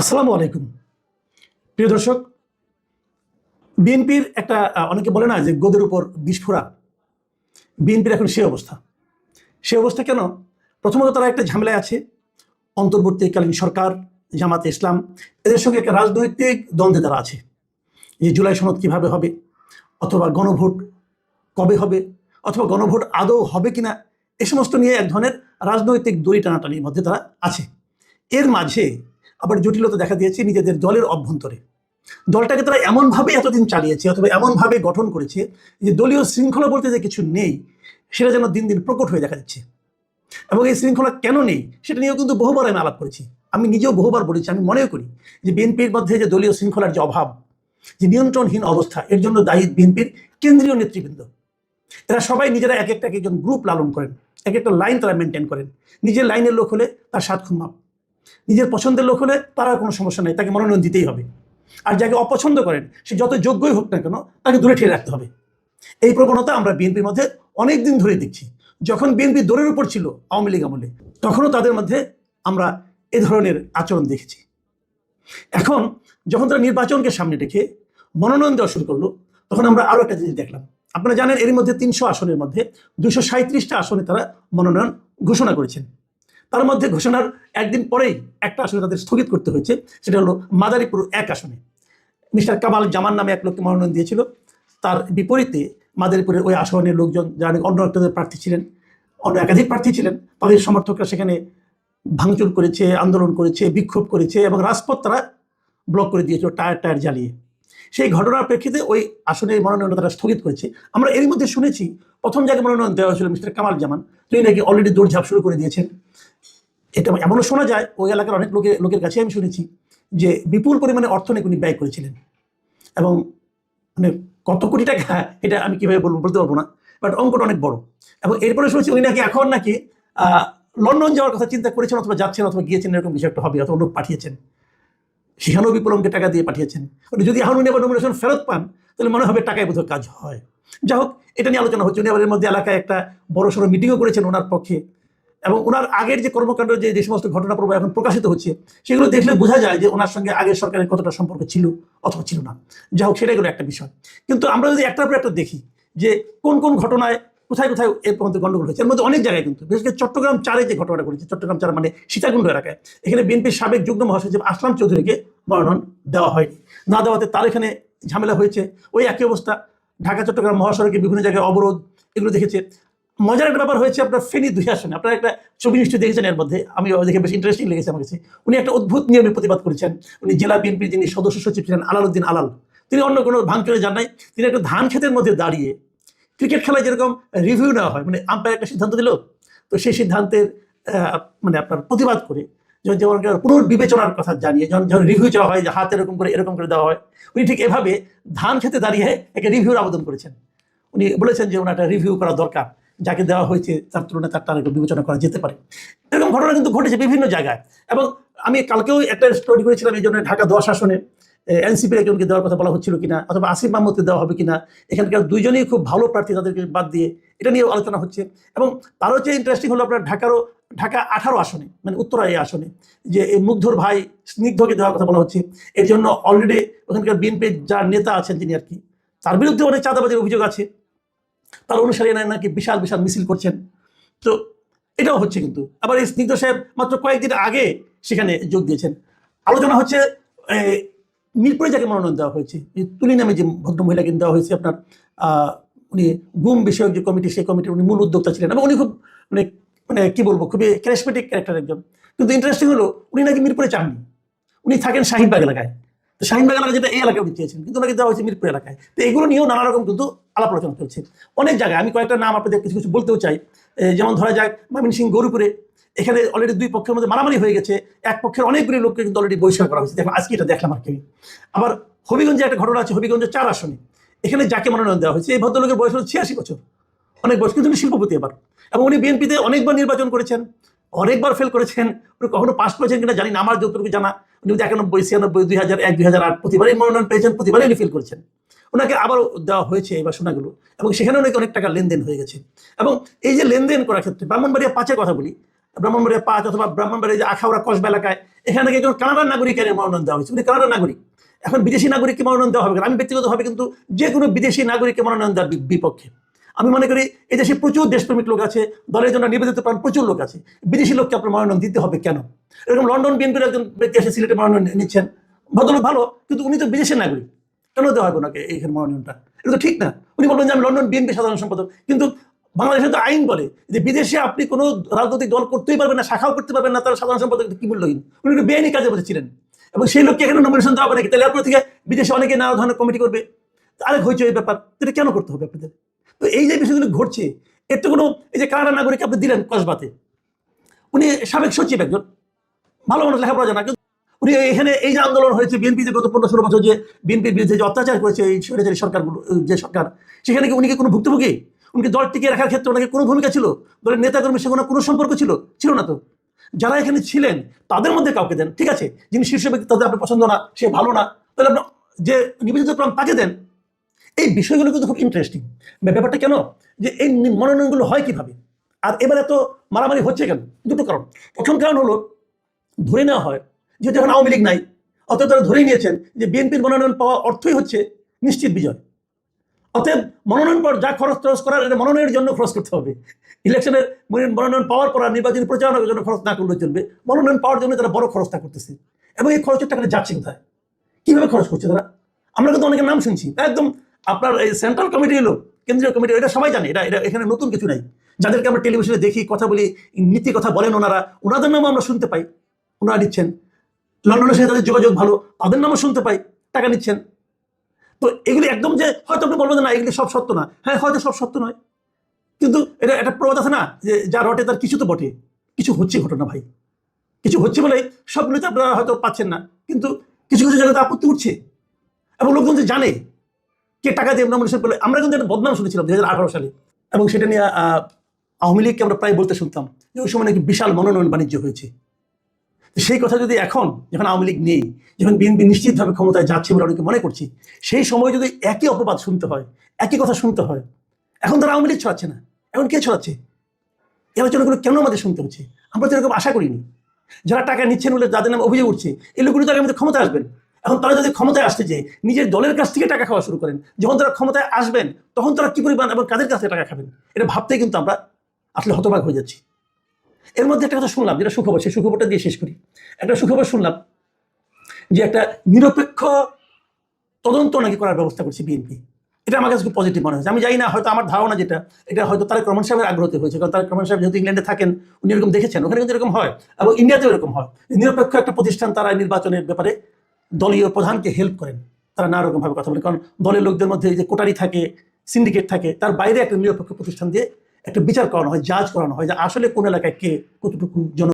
আসসালামু আলাইকুম। প্রিয় দর্শক, বিএনপির একটা অনেকে বলে না যে গোদের উপর বিস্ফোরা বিএনপির এখন সে অবস্থা। সে অবস্থা কেন? প্রথমত তারা একটা ঝামেলায় আছে। অন্তর্বর্তীকালীন সরকার, জামাতে ইসলাম, এদের সঙ্গে একটা রাজনৈতিক দ্বন্দ্বে তারা আছে। যে জুলাই সনদ কীভাবে হবে, অথবা গণভোট কবে হবে, অথবা গণভোট আদৌ হবে কিনা, এ সমস্ত নিয়ে এক ধরনের রাজনৈতিক দড়ি টানাটানির মধ্যে তারা আছে। এর মাঝে আবার জটিলতা দেখা দিয়েছে নিজেদের দলের অভ্যন্তরে। দলটাকে তারা এমনভাবে এতদিন চালিয়েছে, অথবা এমনভাবে গঠন করেছে যে দলীয় শৃঙ্খলা বলতে যে কিছু নেই, সেটা যেন দিন দিন প্রকট হয়ে দেখা যাচ্ছে এবং এই শৃঙ্খলা কেন নেই, সেটা নিয়েও কিন্তু বহুবার আমি আলাপ করেছি। আমি নিজেও বহুবার বলেছি, আমি মনেও করি যে বিএনপির মধ্যে যে দলীয় শৃঙ্খলার যে অভাব, যে নিয়ন্ত্রণহীন অবস্থা, এর জন্য দায়ী বিএনপির কেন্দ্রীয় নেতৃবৃন্দ। এরা সবাই নিজেরা এক একটা একজন গ্রুপ লালন করেন, এক একটা লাইন তারা মেনটেন করেন। নিজের লাইনের লোক হলে তার সাত খুন মাপ। নিজের পছন্দের লোক হলে তার কোনো সমস্যা নেই, তাকে মনোনয়ন দিতেই হবে। আর যাকে অপছন্দ করেন, সে যত যোগ্যই হোক না কেন, তাকে দূরে ঠেলে রাখতে হবে। এই প্রবণতা আমরা বিএনপির মধ্যে অনেক দিন ধরে দেখছি। যখন বিএনপি দৌড়ের উপর ছিল আওয়ামী লীগ আমলে, তখনও তাদের মধ্যে আমরা এ ধরনের আচরণ দেখেছি। এখন যখন তারা নির্বাচনকে সামনে রেখে মনোনয়ন দেওয়া শুরু করল, তখন আমরা আরও একটা জিনিস দেখলাম। আপনারা জানেন এর মধ্যে তিনশো আসনের মধ্যে দুশো সাঁত্রিশটা আসনে তারা মনোনয়ন ঘোষণা করেছেন। তার মধ্যে ঘোষণার একদিন পরেই একটা আসনে তাদের স্থগিত করতে হয়েছে, সেটা হলো মাদারীপুর এক আসনে। মিস্টার কামাল জামান নামে এক লোককে মনোনয়ন দিয়েছিল। তার বিপরীতে মাদারীপুরের ওই আসনের লোকজন যারা অন্য একটা প্রার্থী ছিলেন, অন্য একাধিক প্রার্থী ছিলেন, তাদের সমর্থকরা সেখানে ভাঙচুর করেছে, আন্দোলন করেছে, বিক্ষোভ করেছে এবং রাজপথ তারা ব্লক করে দিয়েছিল টায়ার টায়ার জ্বালিয়ে। সেই ঘটনার প্রেক্ষিতে ওই আসনের মনোনয়ন তারা স্থগিত করেছে। আমরা এর মধ্যে শুনেছি, প্রথম জায়গায় মনোনয়ন দেওয়া হয়েছিল মিস্টার কামাল জামান, তিনি নাকি অলরেডি দৌড়ঝাঁপ শুরু করে দিয়েছেন। এটা এমনও শোনা যায়, ওই এলাকার অনেক লোকের লোকের কাছে আমি শুনেছি যে বিপুল পরিমাণে অর্থ নাকি উনি ব্যয় করেছিলেন। এবং মানে কত কোটি টাকা, এটা আমি কীভাবে বলব, বলতে পারব না বাট অঙ্কটা অনেক বড়। এবং এরপরে শুনেছি উনি নাকি এখন নাকি লন্ডন যাওয়ার কথা চিন্তা করেছেন অথবা যাচ্ছেন অথবা গিয়েছেন, এরকম কিছু একটা হবে, অথবা লোক পাঠিয়েছেন। সেখানেও বিপ্লবকে টাকা দিয়ে পাঠিয়েছেন। উনি যদি এখন উনি আবার নমিনেশন ফেরত পান, তাহলে মনে হবে টাকায় বোধহয় কাজ হয়। যা হোক, এটা নিয়ে আলোচনা হচ্ছে। উনি আবার এর মধ্যে এলাকায় একটা বড় সড়ো মিটিংও করেছেন ওনার পক্ষে। এবং ওনার আগের যে কর্মকাণ্ড, যে যে সমস্ত ঘটনা প্রবাহ এখন প্রকাশিত হচ্ছে, সেগুলো দেখলে বোঝা যায় যে ওনার সঙ্গে আগের সরকারের কতটা সম্পর্ক ছিল অথবা ছিল না। যাই হোক, সেটাই একটা বিষয়। কিন্তু আমরা যদি একটার পর একটা দেখি যে কোন কোন ঘটনায় কোথায় কোথায় এর মধ্যে গন্ডগোল হয়েছে, এর মধ্যে অনেক জায়গায় কিন্তু, বিশেষ করে চট্টগ্রাম চারে যে ঘটনাটা ঘটেছে, চট্টগ্রাম চার মানে সীতাকুণ্ড এলাকায়, এখানে বিএনপির সাবেক যুগ্ম মহাসচিব আসলাম চৌধুরীকে মনোনয়ন দেওয়া হয়নি। না দেওয়াতে তার এখানে ঝামেলা হয়েছে, ওই একই অবস্থা, ঢাকা, চট্টগ্রাম মহাসড়কে বিভিন্ন জায়গায় অবরোধ, এগুলো দেখেছে। মজার একটা ব্যাপার হয়েছে আপনার ফেনি দুই আসনে আপনারা একটা ছবি নিশ্চয়ই দেখেছেন এর মধ্যে। আমি দেখে বেশ ইন্টারেস্টিং লেগেছে আমার কাছে। উনি একটা অদ্ভুত নিয়মে প্রতিবাদ করেছেন। উনি জেলা বিএনপির যিনি সদস্য সচিব ছিলেন আলালউদ্দিন আলাল, তিনি অন্য কোনো ভাঙচুরে যান নাই। তিনি একটা ধান ক্ষেতের মধ্যে দাঁড়িয়ে ক্রিকেট খেলায় যেরকম রিভিউ নেওয়া হয় মানে আম্পায়ার একটা সিদ্ধান্ত দিল, তো সেই সিদ্ধান্তের মানে আপনার প্রতিবাদ করে যেমন যেমন পুনর্বিবেচনার কথা জানিয়ে যখন যখন রিভিউ চাওয়া হয় যে হাত এরকম করে এরকম করে দেওয়া হয়, উনি ঠিক এভাবে ধান খেতে দাঁড়িয়ে একটা রিভিউর আবেদন করেছেন। উনি বলেছেন যে ওনার একটা রিভিউ করা দরকার। যাকে দেওয়া হয়েছে তার তুলনায় তার একটু বিবেচনা করা যেতে পারে। এরকম ঘটনা কিন্তু ঘটেছে বিভিন্ন জায়গায়। এবং আমি কালকেও একটা স্টোরি করেছিলাম এই জন্য ঢাকা দশ আসনে এনসিপির একজনকে দেওয়ার কথা বলা হচ্ছিল কিনা, অথবা আসিফ মাহমুদকে দেওয়া হবে কিনা, এখানকার দুইজনেই খুব ভালো প্রার্থী তাদেরকে বাদ দিয়ে এটা নিয়েও আলোচনা হচ্ছে। এবং তারও চেয়ে ইন্টারেস্টিং হলো আপনার ঢাকারও, ঢাকা আঠারো আসনে মানে উত্তরা এই আসনে, যে এই মুগ্ধর ভাই স্নিগ্ধকে দেওয়ার কথা বলা হচ্ছে। এর জন্য অলরেডি ওখানকার বিএনপির যার নেতা আছেন তিনি আর কি, তার বিরুদ্ধে অনেক চাঁদাবাজির অভিযোগ আছে। তার অনুসারী নাকি বিশাল বিশাল মিছিল করছেন। তো এটাও হচ্ছে কিন্তু। আবার এই স্নিগ্ধ সাহেব মাত্র কয়েকদিন আগে সেখানে যোগ দিয়েছেন। আলোচনা হচ্ছে মিরপুরে যাকে মনোনয়ন দেওয়া হয়েছে তুলি নামে যে ভদ্র ভদ্রমহিলাকে দেওয়া হয়েছে আপনার উনি গুম বিষয়ক যে কমিটি, সেই কমিটির উনি মূল উদ্যোক্তা ছিলেন। এবং উনি খুব মানে মানে কি বলব, খুবই ক্যারিসমেটিক ক্যারেক্টার একজন। কিন্তু ইন্টারেস্টিং হলো, উনি নাকি মিরপুরে চাননি। উনি থাকেন শাহিনবাগ এলাকায়। তো শাহিনবাগ এলাকা যেটা এই এলাকায় উনি চেয়েছেন, কিন্তু ওনাকে দেওয়া হয়েছে মিরপুর এলাকায়। তো এগুলো নিয়েও নানা রকম কিন্তু আলাপ আলোচনা চলছে। অনেক জায়গায়, আমি কয়েকটা নাম আপনাদের কিছু কিছু বলতেও চাই। যেমন ধরা যাক মামিন সিং গরুপুরে। এখানে অলরেডি দুই পক্ষের মধ্যে মারামারি হয়ে গেছে। এক পক্ষের অনেকগুলি লোককে কিন্তু অলরেডি বহিষ্কার করা হয়েছে। দেখো আজকে এটা দেখলাম আর কি। আবার হবিগঞ্জে একটা ঘটনা আছে, হবিগঞ্জে চার আসনে। এখানে যাকে মনোনয়ন দেওয়া হয়েছে, এই ভদ্রলোকের বয়স হলো ছিয়াশি বছর। অনেক বয়স, কিন্তু উনি শিল্পপতি এবার। এবং উনি বিএনপিতে অনেকবার নির্বাচন করেছেন। অনেকবার ফেল করেছেন, উনি কখনো পাস করেছেন কিনা জানি না, আমার যতটুকু জানা, উনি একানব্বই, ছিয়ানব্বই দুই হাজার এক দুই হাজার আট, প্রতিবারই মনোনয়ন পেয়েছেন, প্রতিবারই উনি ফেল করেছেন। ওনাকে আবারও দেওয়া হয়েছে এবার শোনাগুলো এবং সেখানেও নাকি অনেক টাকা লেনদেন হয়ে গেছে। এবং এই যে লেনদেন করার ক্ষেত্রে, ব্রাহ্মণবাড়িয়া পাঁচের কথা বলি, ব্রাহ্মণবাড়িয়া পাঁচ অথবা ব্রাহ্মণবাড়িয়া যে আখাউড়া, কসবা এলাকায়, এখানে একজন কানাডার নাগরিকের মনোনয়ন দেওয়া হয়েছে। উনি কানাডার নাগরিক। এখন বিদেশি নাগরিককে মনোনয়ন দেওয়া হবে আমি ব্যক্তিগতভাবে কিন্তু যে কোনো বিদেশি নাগরিককে মনোনয়ন দেওয়ার বিপক্ষে। আমি মনে করি এই দেশে প্রচুর দেশপ্রেমিক লোক আছে, দলের জন্য নিবেদিত প্রাণ প্রচুর লোক আছে। বিদেশি লোককে আপনার মনোনয়ন দিতে হবে কেন? এরকম লন্ডন বিএনপির একজন ব্যক্তি এসে সিলেটে মনোনয়ন নিচ্ছেন। ভদ্রলোক ভালো, কিন্তু উনি তো বিদেশের নাগরিক। কেন দেওয়া হবে ওনাকে এইখানে মনোনয়নটা? এটা তো ঠিক না। উনি বলবেন যে আমি লন্ডন বিএনপি সাধারণ সম্পাদক। কিন্তু বাংলাদেশে তো আইন বলে যে বিদেশে আপনি কোনো রাজনৈতিক দল করতেই পারবেন না, শাখাও করতে পারবেন না, তার সাধারণ সম্পাদক কি মূল্যহীন উনি একটু বেআইনি কাজে বসেছিলেন এবং সেই লোককে এখানে নমিনেশন দেওয়া হবে নাকি? তাহলে এরপর থেকে বিদেশে অনেকে নানা ধরনের কমিটি করবে। আরেক হয়েছে এই ব্যাপার। এটা কেন করতে হবে আপনাদের? তো এই যে বিষয়গুলো ঘটছে, এর তো কোনো, এই যে কানাডা নাগরিক আপনি দিলেন কসবাতে, উনি সাবেক সচিব একজন, ভালো মানুষ, লেখাপড়া জানা কিন্তু উনি এখানে এই যে আন্দোলন হয়েছে, বিএনপি যে গত পনেরো ষোলো বছর যে বিএনপির বিরুদ্ধে যে অত্যাচার করেছে, এই স্বৈরাচারী সরকারগুলো, যে সরকার, সেখানে কি উনি কি কোনো ভুক্তভোগী? উনকি দল টিকিয়ে রাখার ক্ষেত্রে ওনাকে কোনো ভূমিকা ছিল? দলের নেতাকর্মীর সঙ্গে কোনো সম্পর্ক ছিল? ছিল না তো। যারা এখানে ছিলেন, তাদের মধ্যে কাউকে দেন, ঠিক আছে? যিনি শীর্ষ ব্যক্তি, তাদের আপনার পছন্দ না, সে ভালো না। তাহলে আপনার যে নিবেদিত প্রাণ তাকে দেন এই বিষয়গুলো কিন্তু খুব ইন্টারেস্টিং ব্যাপারটা কেন? যে এই মনোনয়নগুলো হয় কীভাবে? আর এবারে তো মারামারি হচ্ছে কেন? দুটো কারণ। প্রথম কারণ হলো, ধরে নেওয়া হয় যেহেতু এখন আওয়ামী লীগ নাই, অতএব তারা ধরেই নিয়েছেন যে বিএনপির মনোনয়ন পাওয়া অর্থই হচ্ছে নিশ্চিত বিজয়। অতএব মনোনয়ন পর যা খরচ টরচ করার, এটা মনোনয়নের জন্য খরচ করতে হবে। ইলেকশনের মনোনয়ন- পাওয়ার পর নির্বাচনী প্রচারণার জন্য খরচ না করলে চলবে। মনোনয়ন পাওয়ার জন্য তারা বড় খরচটা করতেছে। এবং এই খরচের টাকাটা যাচ্ছে কোথায়? কীভাবে খরচ করছে তারা? আমরা কিন্তু অনেকের নাম শুনছি, একদম আপনার এই সেন্ট্রাল কমিটি হলো কেন্দ্রীয় কমিটি এটা সবাই জানে, এটা এটা এখানে নতুন কিছু নাই। যাদেরকে আমরা টেলিভিশনে দেখি, কথা বলি, নীতি কথা বলেন ওনারা, ওনাদের নামও আমরা শুনতে পাই, ওনারা দিচ্ছেন। লন্ডনের সাথে তাদের যোগাযোগ ভালো, তাদের নামও শুনতে পাই, টাকা নিচ্ছেন। তো এগুলি একদম যে, হয়তো আপনি বলবেন না, এগুলি সব সত্য না। হ্যাঁ হয়তো সব সত্য নয়। কিন্তু এটা একটা প্রবাদ আছে না, যে যা রটে তার কিছু তো বটে। কিছু হচ্ছে ঘটনা ভাই। কিছু হচ্ছে বলে সবগুলিতে আপনারা হয়তো পাচ্ছেন না, কিন্তু কিছু কিছু জায়গাতে আপত্তি উঠছে। এবং লোকজন যে জানে কে টাকা দিয়ে নমিনেশন পেলে? আমরা কিন্তু একটা বদনাম শুনেছিলাম দু হাজার আঠারো সালে। এবং সেটা নিয়ে আওয়ামী লীগকে আমরা প্রায় বলতে শুনতাম যে ওই সময় নাকি বিশাল মনোনয়ন বাণিজ্য হয়েছে। সেই কথা যদি এখন, যখন আওয়ামী লীগ নেই, যখন বিএনপি নিশ্চিতভাবে ক্ষমতায় যাচ্ছে বলে অনেকে মনে করছি, সেই সময় যদি একই অপবাদ শুনতে হয় একই কথা শুনতে হয়, এখন তারা আওয়ামী লীগ ছড়াচ্ছে না। এখন কে ছড়াচ্ছে? এই আলোচনাগুলো কেন আমাদের শুনতে হচ্ছে? আমরা তো এরকম আশা করিনি। যারা টাকা নিচ্ছেন বলে যাদের নামে অভিযোগ উঠছে এই লোকগুলো তারা আমাদের ক্ষমতায় আসবেন। এখন তারা যদি ক্ষমতায় আসতে যে নিজের দলের কাছ থেকে টাকা খাওয়া শুরু করেন, যখন তারা ক্ষমতায় আসবেন, তখন তারা কি পরিমাণ এবং কাদের কাছ টাকা খাবেন? এটা ভাবতেই কিন্তু আমরা আসলে হতবাক হয়ে যাচ্ছি। এর মধ্যে একটা কথা শুনলাম, যেটা সুখবর, সেই সুখবরটা দিয়ে শেষ করি। একটা সুখবর শুনলাম যে একটা নিরপেক্ষ তদন্ত নাকি করার ব্যবস্থা করছে বিএনপি এটা আমার কাছে খুব পজিটিভ মনে হয়েছে। আমি জানি না, হয়তো আমার ধারণা যেটা, এটা হয়তো তারেক রহমান সাহেবের আগ্রহতে হয়েছে। কারণ তারেক রহমান সাহেব যেহেতু ইংল্যান্ডে থাকেন, উনি এরকম দেখেছেন। ওখানে কিন্তু এরকম হয় এবং ইন্ডিয়াতেও এরকম হয়। নিরপেক্ষ একটা প্রতিষ্ঠান তারা নির্বাচনের ব্যাপারে দলীয় প্রধানকে হেল্প করেন। তারা নানা রকমভাবে কথা বলে কারণ দলের লোকদের মধ্যে যে কোটারি থাকে সিন্ডিকেট থাকে, তার বাইরে একটা নিরপেক্ষ প্রতিষ্ঠান দিয়ে একটা বিচার করানো হয় জাজ করানো হয় যে আসলে কোন এলাকায় কে কতটুকু জন